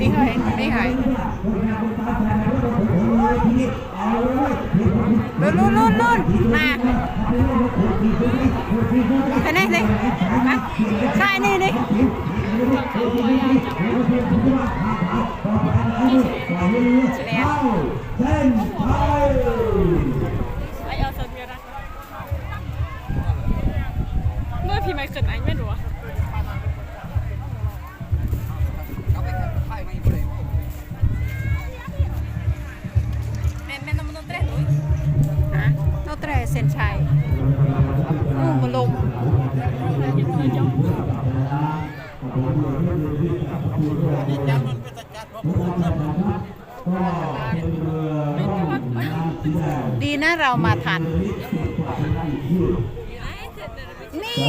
นี่ไงนี่ไงลุ้นลุ้นลุ้นลุ้นมาไปไหนสิมาใช่นี่นี่ เมื่อพีไม่ขึ้นไอ้ไม่รู้ ดีนะเรามาทัน นี่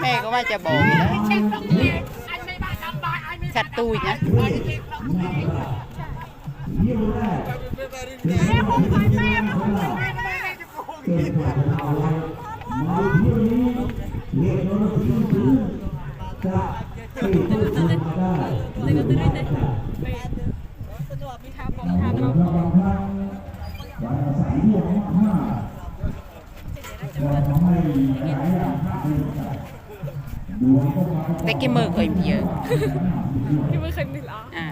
แม่ก็ว่าจะบอกอยู่แล้วชัดตูยนะมีทาผมทาน้องแต่กี่มือเคยมีเยอะที่ไม่เคยมีหรออ่า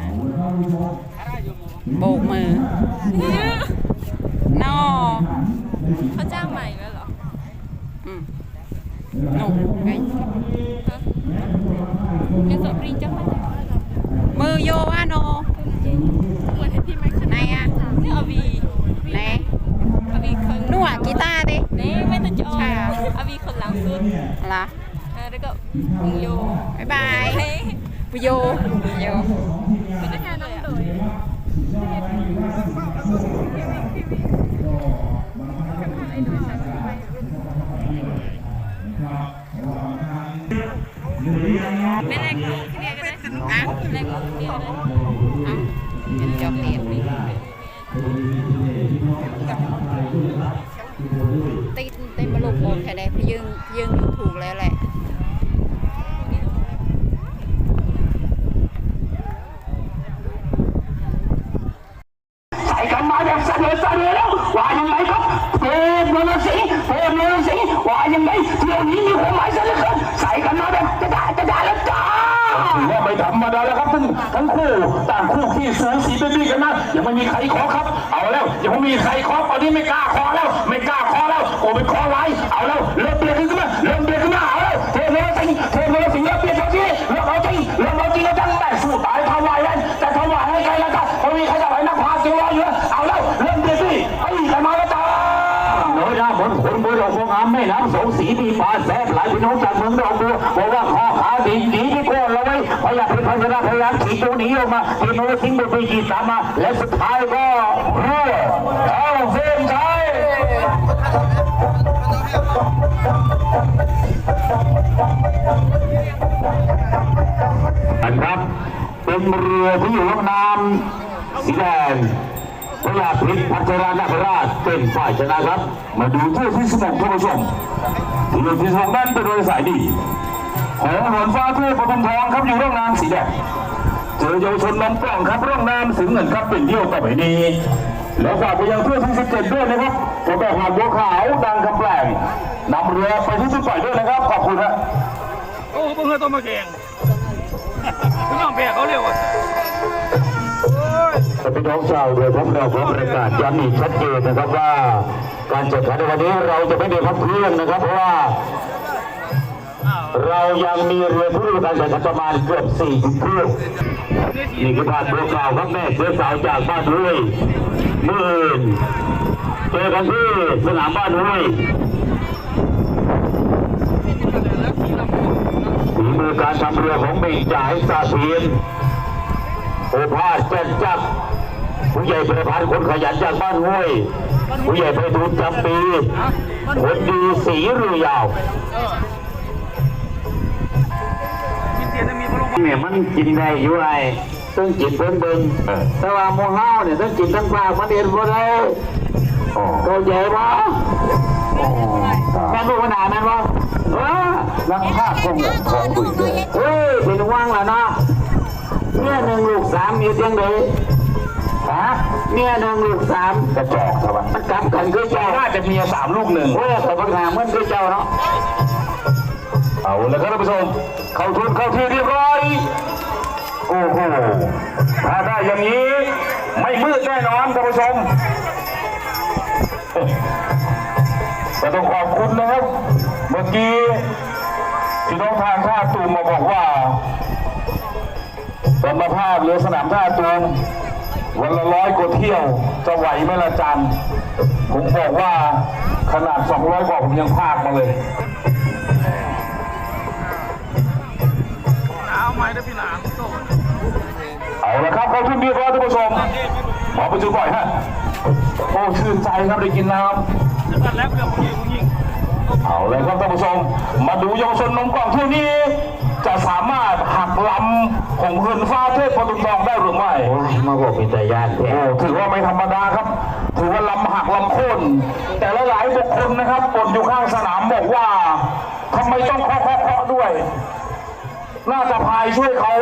โบกมือ นอเขาจ้างใหม่แล้วเหรออืมหนุ่มไงเรียนสอบรีจ้างมาจากมือโยวาโนเหมือนที่ไม่เคยไหนอะนี่อาวีไหนอาวีคนนวดกีตาร์ดินี่ไม่ต้องจะออใช่อาวีคนหลังสุดเหรอ แล้วก็มึงโยบ๊ายบายเฮ้ยปโยโยเป็นนักงานน้องโดยไม่แรงลูกที่เดียวก็ได้อะแรงลูกที่เดียวก็ได้เอาเห็นจอบเรียนนี่ติดเต็มบลูกโบกแค่ใดพี่ยืงยืงอยู่ถูกแล้วแหละางคู่ขี้สูสีเป็นพี่กันนะอยังไม่มีใครขอครับ เอาแล้วอยังไม่มีใครขอตอนนี้ไม่กล้าขอแล้ว ไม่กล้าขอแล้วโอ้เป็นขอไว้เอาแล้วเริ่มเปลี่ยนขึ้นมาเริ่มเปลี่ยนขึ้นมาเอาแล้วเทพนรสิงห์เทพนรสิงห์เริ่มเปลี่ยนทันทีเริ่มเอาจริงเริ่มเอาจริงแล้วจังแต่สู้ตายถวายกันแต่ถวายให้ใครแล้วก็ไม่มีใครจะไหวนักพาตัวอยู่แล้วเอาแล้วเริ่มเปลี่ยนสิไอ้กันมาแล้วจ้าโน้ยนะบนคนบนดอกบัวงามแม่น้ำสองสีมีปลาแซ่บหลายพี่น้องจา ออกมาเทพนรสิงห์บุกไปขี่ตามมาและสุดท้ายก็รั่วเอาเส้นชัยอันครับเป็นเรือที่อยู่ลำน้ำสีแดงพระยาพิษพัชรานาคราชเป็นฝ่ายชนะครับ มาดูเที่ยวที่สมองท่านผู้ชมเที่ที่สมองนั้นเป็นเรือสายดีหงหวนฟ้าเทพปฐมทองครับอยู่ร่องน้ำสีแดง เจอเยาวชนลำกล้องครับร่องน้ำสีเงินครับเป็นเที่ยวต่อไปนี้ แล้วฝากไปยังเที่ยวที่17ด้วยนะครับตัวแบบหาดบัวขาวดังคำแปลงนำเรือไปที่สุดปล่อยด้วยนะครับขอบคุณครับโอ้เพิ่งเคยต้มมาแกงพี่น้องแบกเขาเร็วอะโอ้ยพี่น้องชาวเรือพร้อมเราขอประกาศย้ำอีกชัดเจนนะครับว่า การแข่งขันในวันนี้เราจะไม่ได้พักเครื่องนะครับ เพราะว่า เรายังมีเรือผู้ร่วมการแข่ประมาณเกือบ40เครื่องนี่คือผ่านโปรข่าวครับแม่เสือสาวจากบ้านห้วยมื่นเจอกันที่สนามบ้านห้วยฝีมือการทำเรือของเบ่งจ่ายสาเพียนโอภาสแจ้งจักผู้ใหญ่ประพันธ์คนขยันจากบ้านห้วย ผู้ใหญ่ไปทูลจำปีคนดีสีรือยาว เนี่ยมันกินได้อยู่ไอ้ต้องกินเบิ่งเบิ่งแต่ว่าหมูเฮาเนี่ยต้องกินทั้งปากมันเอ็นบ่ได้เข้าใจบ่แม่ลูกขนาดนั้นบ่เออรักภาพของของบุญเลยเฮ้ยเป็นว่างแล้วนะเมียหนึ่งลูกสามอยู่เพียงใดฮะเมียหนึ่งลูกสามกระจอกครับมันกลับกันคือเจ้าน่าจะเมียสามลูกหนึ่งโอ้ยแต่ปัญหามันคือเจ้าเนาะ เอาละครับท่านผู้ชม เข้าทุนเข้าที่เรียบร้อย โอ้โห ถ้าได้อย่างนี้ ไม่มืดแน่นอนท่านผู้ชมก็ต้องขอบคุณนะครับ เมื่อกี้พี่น้องทางท่าตูมมาบอกว่าสมภาพเรือสนามท่าตูมวันละร้อยกว่าเที่ยวจะไหวไหมละจันผมบอกว่าขนาด 200กว่าผมยังพากมาเลย เอาละครับเข้าทุ่นเรียบร้อยท่านผู้ชมหมอประจุก่อยฮะโอ้ชื่นใจครับได้กินน้ำเอาเลยครับท่านผู้ชมมาดูเยาวชนนมกล่องเที่ยวนี้ จะสามารถหักลำของเฮือนฟ้าเทพประตูทองได้หรือไม่มาบอกเป็นตายานแท้โอ้ถือว่าไม่ธรรมดาครับถือว่าลำหักลำโค่นแต่ละหลายบุคคลนะครับบนอยู่ข้างสนามบอกว่าทำไมต้องเคาะเคาะเคาะด้วย น่าจะพายช่วยเขา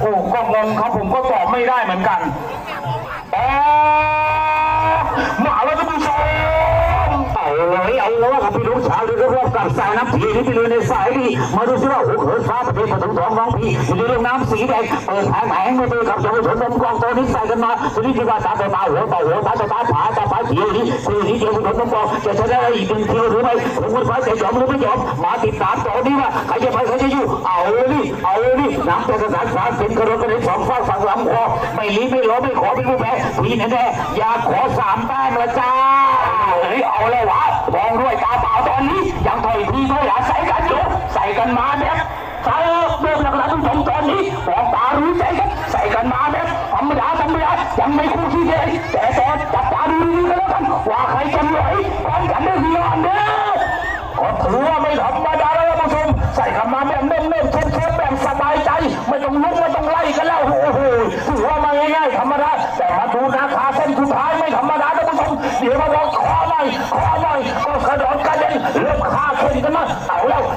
โอ้ก็งงครับผมก็ตอบไม่ได้เหมือนกันอ๋อมาแล้วท่านผู้ชม เอาเลยเอาเลย ครับพี่ลูกสาวเรือรอบกับสายน้ำผีนี่ไปเรือในสายดีมาดูซิว่าหัวเขินฟ้าประเทศปฐมทองน้องพี่อยู่เรื่องน้ำสีแดงเปิดแผงแผงมาดูกับเยาวชนนมกองตัวนี้ใส่กันมาตัวนี้คิดว่าตาต่อตาหัวต่อหัวตาต่อตาผาตาผาเขียวนี้คือนี้เยาวชนนมกองจะชนะได้อีกหนึ่งเที่ยวหรือไม่ผมคนฟ้าจะยอมหรือไม่ยอมมาติดตามต่อนี้ว่าใครจะไปใครจะอยู่เอาดิเอาดิน้ำแต่กระสานฟ้าเป็นกระโดดกระเด็นสองฟ้าฝั่งลำคอไม่ลีไม่ล้อไม่ขอเป็นผู้แพ้พี่แน่ๆอยากขอสามแต้มละจ้าเฮ้ยเอาเลยวะมองด้วยตา นี้ยังถอยทีถอยหลังใส่กันอยู่ใส่กันมาแบบใส่เริ่มหลักๆทุกชมตอนนี้ของตารู้ใจกันใส่กันมาแบบธรรมดาธรรมดายังไม่คู่ที่เลยแต่ตอนจับตาดูดีกัน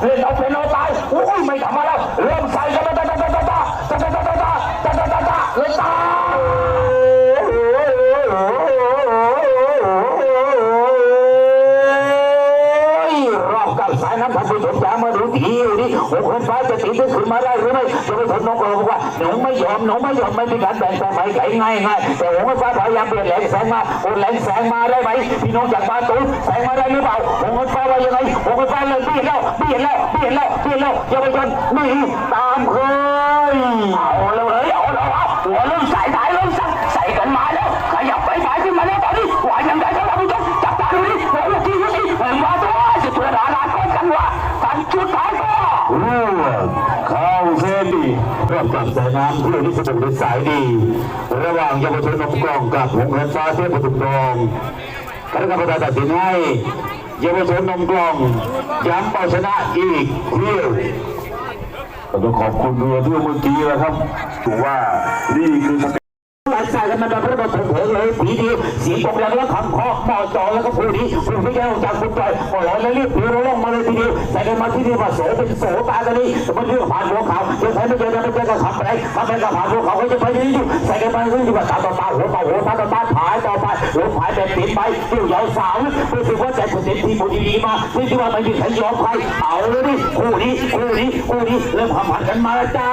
Wenn auf, wenn auf. หนูไม่ยอมหนูไม่ยอมไม่มีการแบ่งแต่ไม่ไก่ง่ายง่ายแต่โอ้ฟ้าพยายามเปลี่ยนแหลงแสงมาโอ้แหลงแสงมาได้ไหมพี่น้องจากบ้านตุ้แสงมาได้หรือเปล่าโอ้ฟ้าว่ายังไงโอ้ฟ้าเลยเปลี่ยนแล้วเปลี่ยนแล้วเปลี่ยนแล้วเปลี่ยนแล้วอย่าไปชนนี่ตามเคยเอาเลยเอาเลยหัวเริ่มใส่สายเริ่มสั่นใส่กันมาแล้วขยับไปสายขึ้นมาแล้วตอนนี้ว่ายังไงครับท่านผู้ชมจับตาดูนี่โอ้ที่นี่าตัวจะเปิดร้านอาหารกันว่าสันชุดท้ายก็ เข้าเส้นดีเริ่มจากสายน้ำเพื่อที่จะบุกสายดี ระหว่างเยาวชนนมกล่องกับหงส์เงินฟ้าเทพปทุมทองคณะกรรมการตัดสินให้เยาวชนนมกล่องย้ำเอาชนะอีกเที่ยวก็ต้องขอบคุณเรือที่เมื่อกี้นะครับถือว่านี่คือสเต็ปหลังจากกันมาแบบระดับเผยเลยผีดีเสียงบอกแล้วคำเคาะหม้อจอแล้วก็ผู้นี้ผู้ที่แก้วจากคุณใจก็ลอยเลยรีบผีลงมาเลยทีเดียวใส่กันมาที่นี่ว่าโสเป็นโสตากันนี่มันเรื่องผ่านหัวเขาเดี๋ยวใครไม่เจอไม่เจอก็ขับไปขับไปก็ผ่านหัวเขาก็จะไปนี่อยู่ใส่กันมาเรื่องที่ว่าตาต่อตาหัวต่อหัวตาต่อตาผายต่อไปหัวผายแบบติดไปเที่ยวยาวสาวเพื่อที่ว่าใจผู้เต็มที่ผู้ดีมาไม่ที่ว่าไม่มีใครยอมใครเอาเลยดิคู่นี้คู่นี้คู่นี้เริ่มผ่านกันมาแล้วจ้า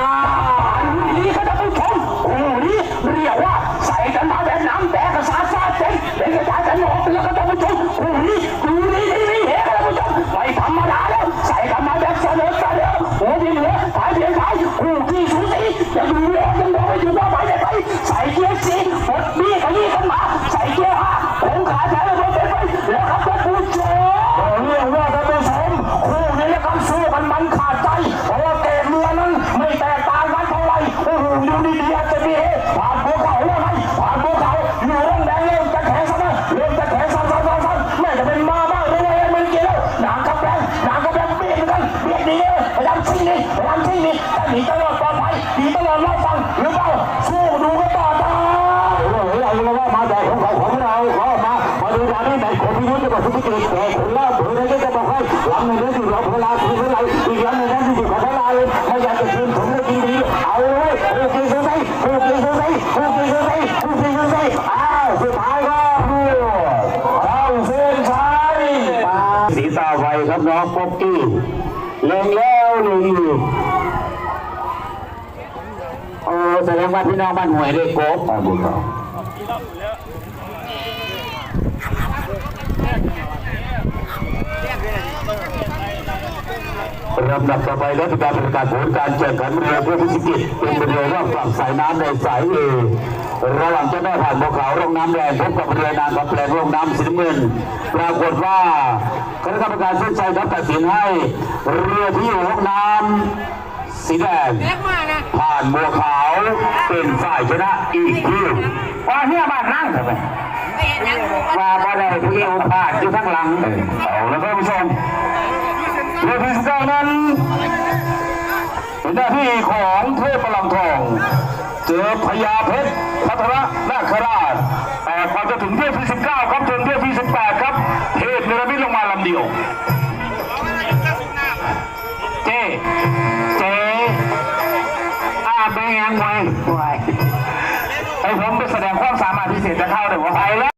การนี้แต่คนพิยุทธ์จะบอกสุภกิจแต่คนล่าเผยเลยจะบอกให้หลังในเรื่องที่เราเวลาคือเวลาอีกหลังในนั้นที่เขาเวลาเลยไม่อยากจะคืนผมเลยจริงดีเอาเลยผู้กินเสียผู้กินเสียผู้กินเสียผู้กินเสียอ้าวสุดท้ายก็เข้าเส้นชัยสีตาไวครับน้องป๊อกกี้เล็งแล้วเล็งอีกโอ้แสดงว่าพี่น้องบ้านหวยได้โกบอ่าบุญเขา ลำดับต่อไปและการประกาศผลการแข่งขันเรือเพื่อพิชิตเป็นเรือรอบฝั่งสายน้ำในสายเอระหว่างเจ้าแม่ผ่านภูเขาลงน้ำแดงพบกับเรือนางกับแปลงลงน้ำสีน้ำเงิน ปรากฏว่าคณะกรรมการเส้นชัยครับตัดสินให้ เรือที่อยู่ลงน้ำสีแดงผ่านบัวขาวเป็นฝ่ายชนะอีกทีว่าเฮียบ้านนั่งทำไมว่าบ่ได้ผู้เอวพลาดอยู่ข้างหลังเออเอาแล้วก็ผู้ชม เรือพิสดารนั้นเป็นหน้าที่ของเทพประลำทอง เจอพญาเพชรพัทรนาคราชแต่ก่อนจะถึงเที่ยวที่ 19 ครับถึงเที่ยวที่ 18 ครับเทพเนรมิตลงมาลำเดียว เจ๊เจ๊อาเป็นยังไงไอ้ผมไปแสดงความสามารถพิเศษจะเข้าเดี๋ยวว่าไปแล้ว